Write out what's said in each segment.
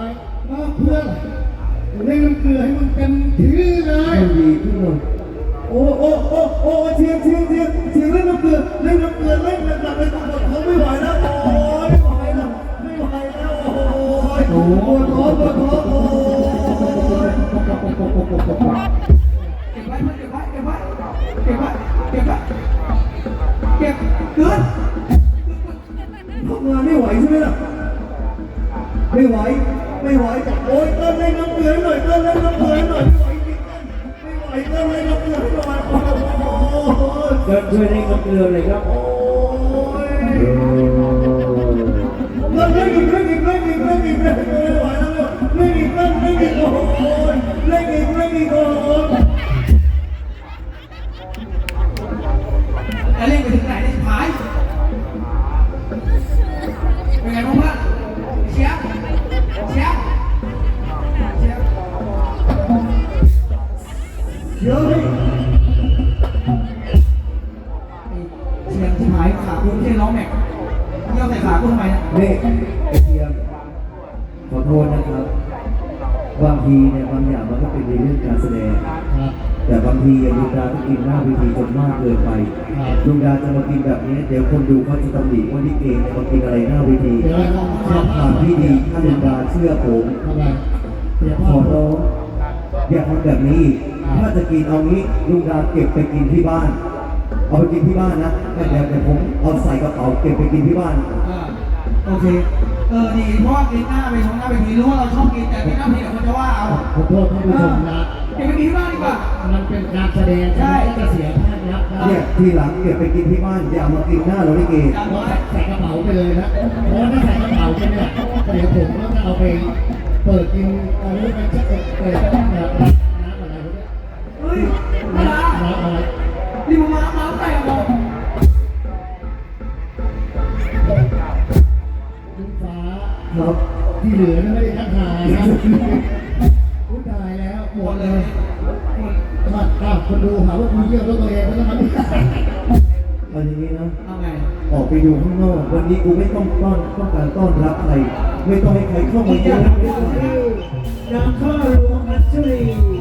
ายมาเพื่อนเล่นน้ำเกลือให้มันเต็มที่เลยดีขึ้นหน่อยโอ้โอ้โอ้โอ้เชียงเชียงเชียงเชียงเล่นน้ำเกลือเล่นน้ำเกลือเล่นหนักๆเลยตำรวจเขาไม่ไหวแล้วโอ้ยไม่ไหวแล้วไม่ไหวแล้วโอ้ยปวดท้องปวดท้องโอ้ยเก็บไว้เก็บไว้เก็บไว้เก็บไว้เก็บไว้เก็บเกินทำงานไม่ไหวใช่ไหมล่ะ ไม่ไหว ไม่ไหวจับโอ้ยเต้นเล่นน้ำเกลือหน่อยเต้นเล่นน้ำเกลือหน่อยไม่ไหวจริงๆไม่ไหวเต้นเล่นน้ำเกลือหน่อยโอ้ยเดินช่วยเล่นกับเรือเลยครับ โอ้ยเล่นเล่นอีกเล่อีกเล่นอีกเล่อีกเล่นอีกไม่ไหวแล้วเล่อีกเล่นเล่อีกโอ้ยเล่อีกเล่นอีกโอ้ย เยอะเลยเชียร์ที่หายขาคุณไม่ใช่ร้องแม็กเยี่ยวใส่ขาคุณทำไมเนี่ยนี่ไอ้เทียมขอโทษนะครับบางทีเนี่ยบางอย่างมันก็เป็นในเรื่องการแสดง ครับ แต่บางทีอะลุงดาก็กินหน้าเวทีจนมากเกินไปครับลุงดาจะมากินแบบนี้ เดี๋ยวคนดูเขาจะตำหนิว่านี่เองมากินอะไรหน้าเวทีเดี๋ยวเราลองชอบทานที่ดีถ้าลุงดาเชื่อผมทำไมเดี๋ยวขพ่ออร้องอย่าทำแบบนี้อีก ถ้าจะกินเอางี้ลุงดาเก็บไปกินที่บ้าน เอาไปกินที่บ้านนะแล้วเดี๋ยวเดี๋ยวผมเอาใส่กระเป๋าเก็บไปกินที่บ้านอ่าโอเค เออดีเพราะว่ากินหน้าไปทางหน้าไปทีรู้ว่าเราชอบกินแต่กินหน้าไปทีเดี๋ยวคนจะว่าเอาขอโทษท่านผู้ชมนะเก็บไปกินที่บ้านดีกว่า มันเป็นการแสดงใช่จะเสียภาพลักษณ์นะเนี่ยทีหลังเก็บไปกินที่บ้านอย่าเอามากินหน้าเราลิเกจำเพราะไว้ใส่กระเป๋าไปเลยนะเพราะว่าถ้าใส่กระเป๋าไปเนี่ยเดี๋ยวผมก็จะเอาไปเปิดกินอะไรไปเช็คเปิดน้ำอะไรพวกนี้เฮ้ยไม่ได้น้ำอะไรนี่มึงมาน้ำใส่กระบอกลูกฟ้าครับที่เหลือไม่ได้ทักทายนะพูดตายแล้วหมดเลยยขาดข้าวคนดูหาว่าคุณเยี่ยมตัวเองแล้วมันเอาอย่างนี้นะเอาไงออกไปดูข้างนอก วันนี้กูไม่ต้องต้อนต้องการต้อนรับใคร ไม่ต้องให้ใครเข้ามาเยอะนางข้าหลวงอัญช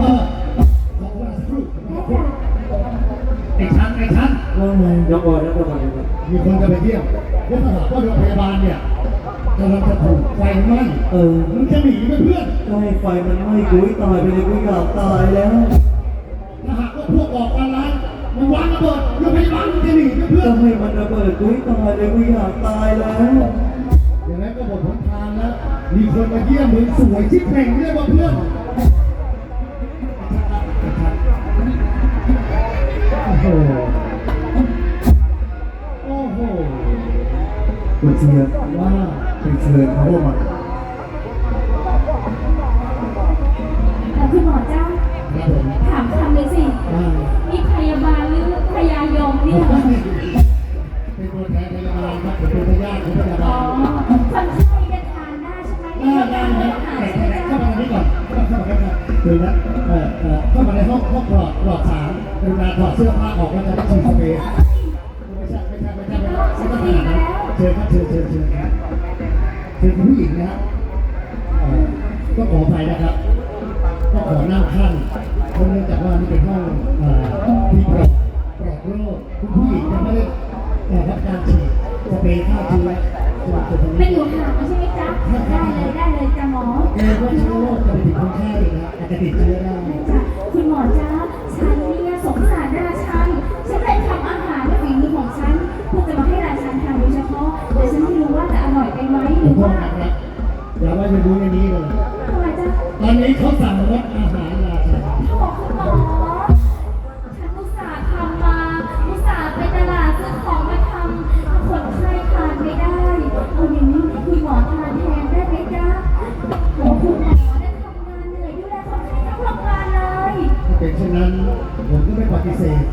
เยี่ยมเอได้อขอเวลาสักครู่จ้ะไอ้ชั้นไอ้ชั้นว่าไงยกก่อนแล้วก็ก่อนนะครับมีคนจะไปเยี่ยมแล้วถ้าหากว่าโรงพยาบาลเนี่ยกำลังจะถูกไฟไหม้เออมึงจะหนีไหมเพื่อนก็ให้ไฟมันไหม้กูให้ตายไปเลยกูอยากตายแล้วถ้าหากว่าพวกก่อการร้ายมันวางระเบิดโรงพยาบาลมึงจะหนีไหมเพื่อก็นให้มันระเบิดกูให้ตายเลยกูอยากตายแล้วอย่างนั้นก็หมดหนทางแล้วมีคนมาเยี่ยมมึงสวยชิบเพ่งเรียกว่าเพื่อน เชียร์ว่าไปเชิญเขามาแต่คุณหมอจ้า ครับผมถามคำเลยสิว่ามีพยาบาลหรือพยายมเนี่ย เป็นตัวแทนพยาบาลครับเป็นตัวญาติของพยาอ๋บาอลคนไข้จะทานได้ใช่ไหมได้ได้ได้อาหารแต่ใช่ไหมเข้าจ้ามาตรงนี้ก่อนเข้ามานะครับดูนะเอ่อเอ่อเข้ามาในห้องห้องปลอดปลอดสารกรุณาถอดเสื้อผ้าออกแล้วจะได้ฉีดสเปรย์ ชิญครับเชิญเชิญเชิญครับเชิญคุณผู้หญิงนะครับเอ่อก็ขออภัยนะครับ ก็ขอนั่งขั้นเพราะเนื่องจากว่านี่เป็นห้องเอ่อที่ปลอดปลอดโรคคุณผู้หญิงจะไม่ได้เอ่อรับการฉีดสเปรย์ฆ่าเชื้อจะมาตรงเป็นนี้อยู่ห่างใช่ไหมจ๊ะ ได้เลยได้เลยจ้ะหมอเกรงว่าเชื้อโรคจะไปติดคนไข้นะครับอาจจะติดเชื้อได้ จ้ะคุณหมอจ๊ะฉันเนี่ยสงสารราชัน ฉันเลยทำอาหารด้วยฝีมือของฉันเพื่อจะมาให้ราชันทานโดยเฉพาะแต่ฉันไม่รู้ว่าจะอร่อยไปไหมหรือว่านะครับอย่าว่าจะรู้ในนี้เลยทำไมจ๊ะตอนนี้เขาสั่งงดอาหารราชาโถ่คุณหมอฉันอุตส่าห์ทำมาอุตส่าห์ไปตลาดซื้อของมาทำถ้าคนไข้ทานไม่ได้เอาอย่างนี้คุณหมอทานแทนได้ไหมจ๊ะโอ้คุณหมอได้ทำงานเหนื่อยดูแลคนไข้ทั้งโรงพยาบาลเลยถ้าเป็นเช่นนั้นผมก็ไม่ปฏิเสธ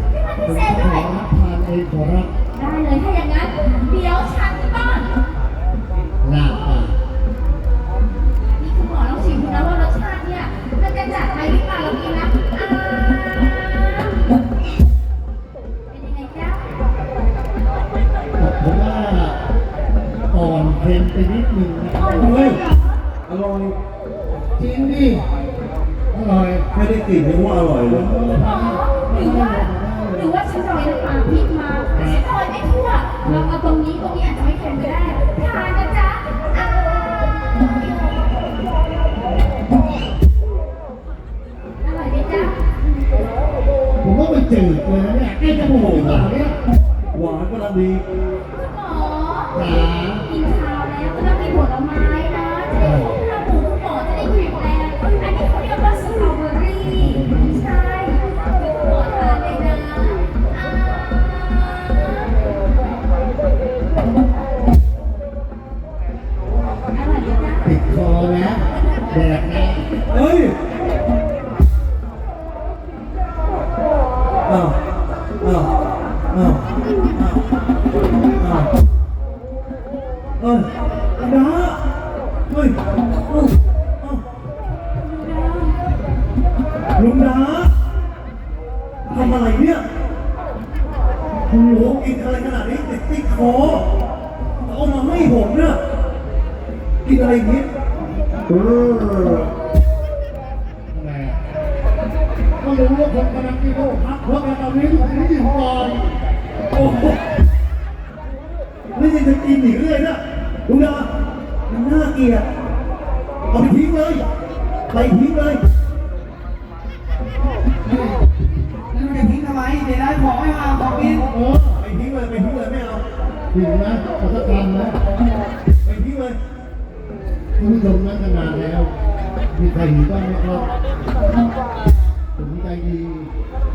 เองขอรับได้เลยถ้าอย่างนั้น เดี๋ยวฉันบ้างลาบปากนี่คุณหมอลองชิมดูนะว่ารสชาติเนี่ยมันจะจัดไปหรือเปล่าเรากินนะอ่าเป็นยังไงจ๊ะผมว่าอ่อนเค็มไปนิดนึงนะอ่อนเลเฮ้ยยเหรออร่อยจริงดิอร่อยแค่ได้กลิ่นยังว่าอร่อยเลย หมอหรือว่า เลยนะเนี่ยใกล้จะโมโหหรือเปล่าเนี่ยหวานกำลังดี ลุ ไม่มาของกินเออไปทิ้งเลยไปทิ้งเลยไม่เอาถึงนะเขาจะทำนะไปทิ้งเลยคุณผู้ชมนั่งกันนานแล้วมีใครเห็นบ้างไหมครับผมใจดี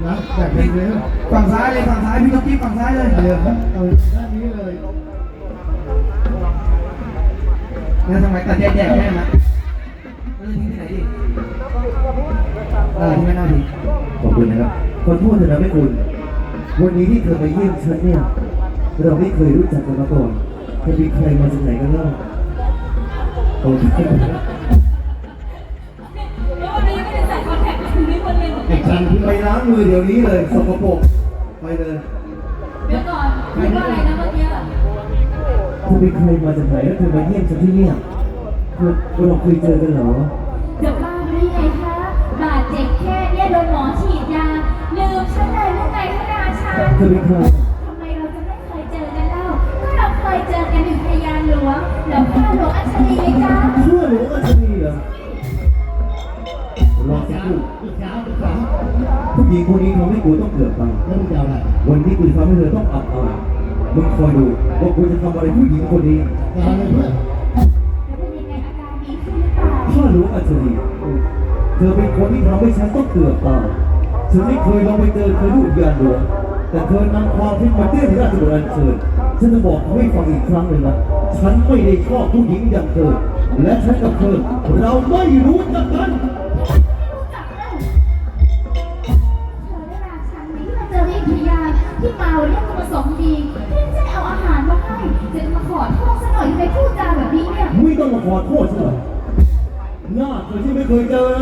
นะแบบนี้เลยนะฝั่งซ้ายเลยฝั่งซ้ายพี่ต้องกิ๊บฝั่งซ้ายเลยเออเอาด้านนี้เลยแล้วทำไมตัดแยกๆแค่นั้นนะแล้วจะทิ้งที่ไหนดิเออที่ไม่น่าทิ้งขอบคุณนะครับขอโทษเถอะนะแม่คุณ วันนี้ที่เธอมาเยี่ยมฉันเนี่ย เราไม่เคยรู้จักกันมาก่อนเธอมีใครมาจากไหนกันเล่าโอเคแล้ววันนี้ไม่ได้ใส่คอนแทคถึงนี้คนเลยไอ้จันที่ไปล้างมือเดี๋ยวนี้เลยสกปรกไปเลยเดี๋ยวก่อนคิดว่าอะไรนะเมื่อกี้เธอเป็นใครมาจากไหนแล้วเธอมาเยี่ยมฉันที่เนี่ยเธอเราเคยเจอกันเหรอจะบ้าหรือไงคะบาดเจ็บแค่เนี่ยโดนหมอฉีดยาลืมฉันเลย เธอเป็นใครทำไมเราจะไม่เคยเจอกันเล่าก็เราเคยเจอกันอยู่พยานหลวงแล้วข้าหลวงอัญชลีไงจ๊ะเชื่อหรือว่าจะมีเหรอรอสักครู่อีกสาวอีกผู้หญิงคนนี้ทำให้กูต้องเกือบตายแล้วมึงจะเอาอะไรวันนี้กูจะทำให้เธอต้องอับอายมึงคอยดูว่ากูจะทำอะไรผู้หญิงคนนี้จะเอาอะไรเพื่อนแล้วเป็นยังไงอาการดีขึ้นหรือเปล่าถ้ารู้อัญชลีเธอเป็นคนที่ทำให้ฉันต้องเกือบตายฉันไม่เคยลองไปเจอเธอที่อุทยานหลวง แต่เธอนำความที่มาเตี้ยนราชบุตรอัญเชิญฉันจะบอกให้ฟังอีกครั้งหนึ่งนะฉันไม่ได้ชอบผู้หญิงอย่างเธอ และฉันกับเธอเราไม่รู้จักกันรู้จักแล้วเธอได้ราชันนี้ที่มาเจอที่พยานที่เมาเนี่ยจะมาสมดีที่จะได้เอาอาหารมาให้จะมาขอโทษซะหน่อยทำไมพูดจาแบบนี้เนี่ยไม่ต้องมาขอโทษฉันหรอกหน้าเธอที่ไม่เคยเจอเลย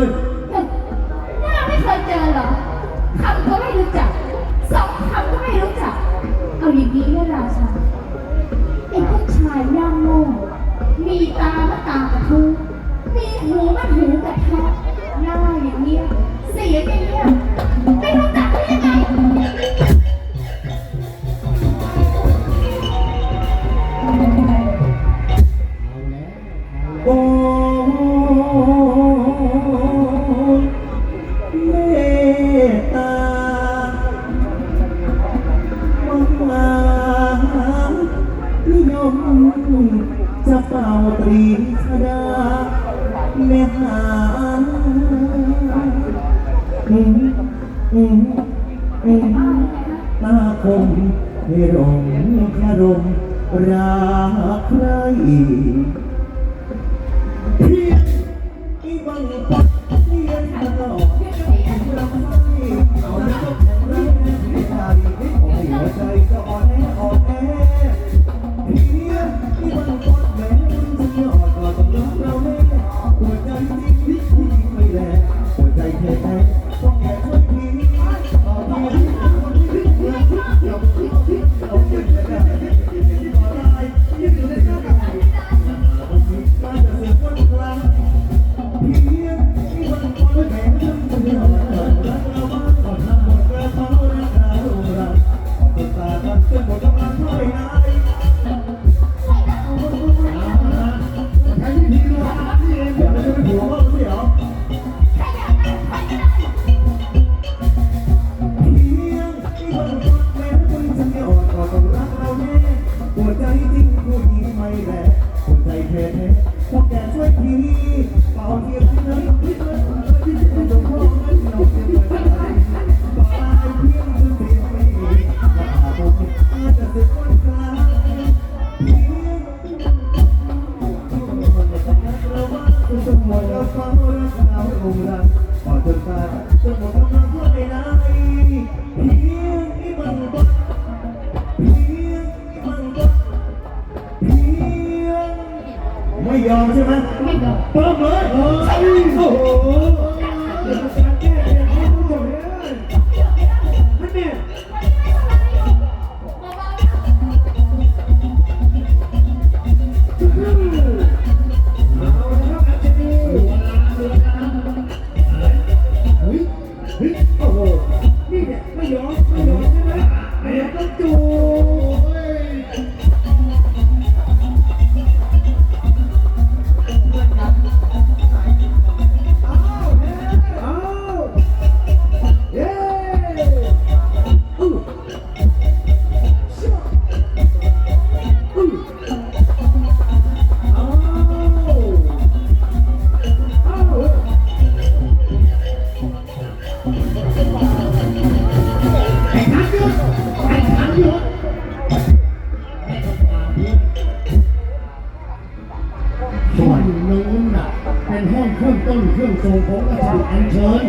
งทรงของราชบุตรอัญเชิญ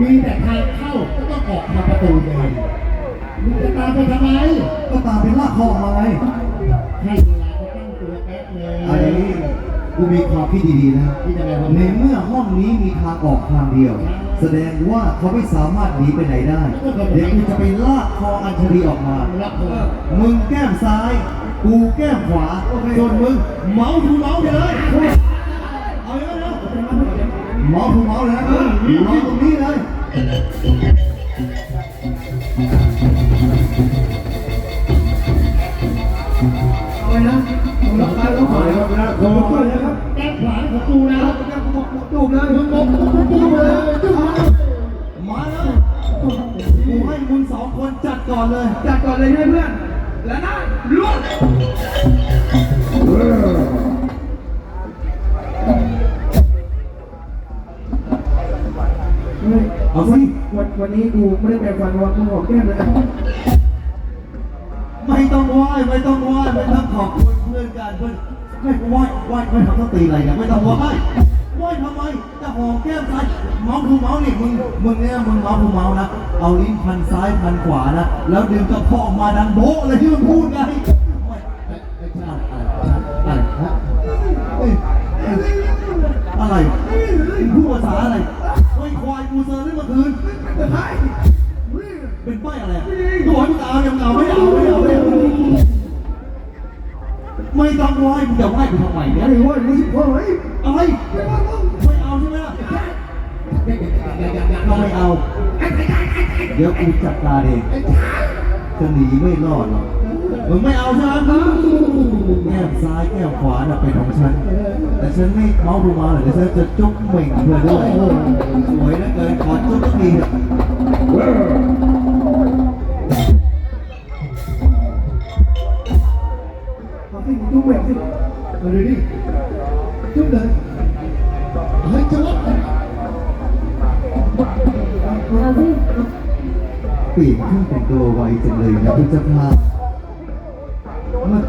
มีแต่ทางเข้าก็ต้องออกทางประตูเดินมึงจะตามไปทำไม ก็ตามเป็นลากคอมาไงให้เวลาเขาตั้งตัวแป๊บเลยอันนี้กูมีความคิดดีๆนะที่จะไปทำในเมื่อห้องนี้มีทางออกทางเดียว แสดงว่าเขาไม่สามารถหนีไปไหนได้ เดี๋ยวกูจะไปลากคออัญชลีออกมารับเถอะมึงแก้มซ้าย กูแก้มขวาส่วนมึงเมาถูเมาไปเลย มาถูเมาเลยนะรอตรงนี้เลยอะไรนะลับตาแล้วขอเลยครับนะขอบคุณนะครับแก้ขวาของกูนะจูเลยตูเลยมาเลยกูให้มึงสองคนจัดก่อนเลย จัดก่อนเลยให้เพื่อน แล้วนะลุก วันนี้กูไม่ได้แปลงฟันวันมึงหอมแก้มเลยไม่ต้องไหว้ไม่ต้องไหว้ไม่ต้องขอบคุณเพื่อนกันเพื่อนให้กูไหว้ไหว้ไม่ทำต้องตีอะไรนี่ยไม่ต้องไหว้ไหว้ทำไมจะหอมแก้มซ้ายเมาทูเมานี่มึงมึงเนี่ยมึงเมาทูเมานะเอาลิ้นพันซ้ายพันขวานะแล้วดึงกระเพาะออกมาดังโบ๊ะเลยที่มึงพูดไงอะไรพูดภาษาอะไร ควายกูเซิร์ฟได้เมื่อคืนจะให้เป็นป้ายอะไรอะตัวมึงเอายังเอาไม่เอาไม่เอาไม่เอาไม่ต้องไหว้มึงจะไหว้กูทำไมเนี่ยไม่ว่าไม่ว่าไอ้อะไรไม่ว่าต้องไม่เอาใช่ไหมล่ะถ้าไม่เอา เดี๋ยวกูจัดการเองจะหนีไม่รอดหรอก มึงไม่เอาใช่ไหมแก้มซ้ายแก้มขวาน่ะเป็นของฉัน แต่ฉันไม่เมาลงมาหรอกเดี๋ยวฉันจะจุกเหม่งเธอด้วยสวยเหลือเกินขอจุกสักทีเถอะเอาให้ดูแหวนสิเอาเลยดิจุ๊บเลยเฮ้ยจะรับเอาสิเปลี่ยนเครื่องแต่งตัวไวจังเลยนะคุณเจ้าภาพ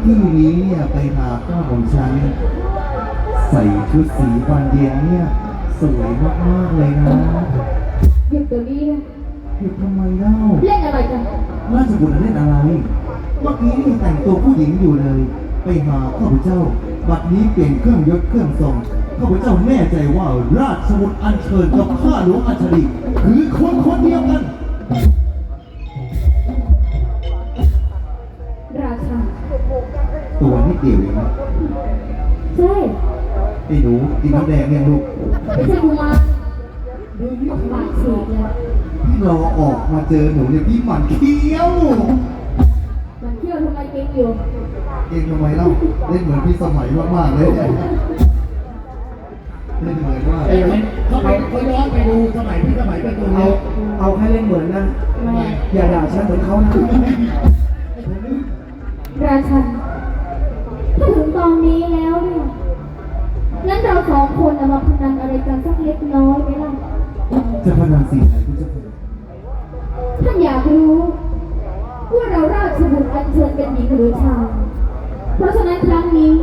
เมื่อกี้นี้เนี่ยไปหาข้าของฉัน ใส่ชุดสีบานเย็นเนี่ยสวยมากๆเลยนะหยุดตัวนี้นะหยุดทำไมเล่าเล่นอะไรกันราชบุตรเล่นอะไร เมื่อกี้นี่ยังแต่งตัวผู้หญิงอยู่เลย ไปหาข้าพเจ้า บัดนี้เปลี่ยนเครื่องยศเครื่องทรงข้าพเจ้าแน่ใจว่าราชบุตรอัญเชิญกับข้าหลวงอัญชลีคือคนคนเดียวกัน ตัวนิดเดียวเองนะใช่ไอ้หนูกินน้ำแดงเนี่ยลูกไม่ใช่กุมารบาดเฉียดเลยพี่รอออกมาเจอหนูเนี่ยพี่หมั่นเคี้ยวมันเที่ยวทำไมเก่งอยู่เองทำไมเล่าเล่นเหมือนพี่สมัยมากๆเลยเนี่ยเล่นเหมือนมากเอ้ยเขาไปเขาย้อนไปดูสมัยพี่สมัยเป็นตัวเอาเนี้ยเอาแค่เล่นเหมือนนะแม่อย่าด่าฉันเหมือนเขานะราชันถ้าถึงต อนนี้แล้วเนี่ยงั้นเราสองคนน่ะมาพนันอะไรกันสักเล็กน้อยไหมล่ะ จะพนันสิ่งไหนคุณเจะพูดท่านอยากรู้ว่าเราราชบุตรอัญเชิญเป็นหญิงหรือชาย เพราะฉะนั้นครั้งนี้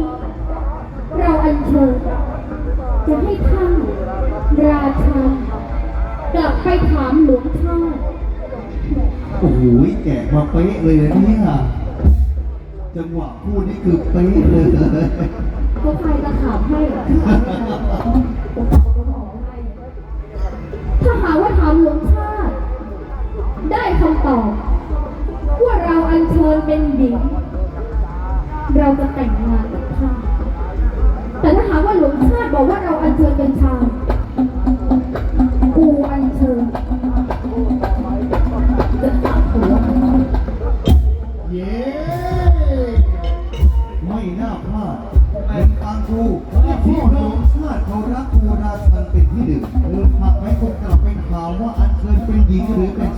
เราอัญเชิญ จะให้ท่านราชากลับไปถามหลวงชาติโอ้โหแกะมาเป๊ะเลยนะเนี่ย จังหวะพูดนี่คือเป๊ะเลยก็ใครจะถามให้ผมบให้ถ้าหาว่าถามหลวงชาติได้คำตอบว่าเราอัญเชิญเป็นหญิง เราจะแต่งงานกับท่านแต่ถ้าหาว่าหลวงชาติบอกว่าเราอัญเชิญเป็นชาย เป็นที่หนึ่งหากไม่คงกลับไปถามว่าอันเชิญเป็นหญิงหรือเป็น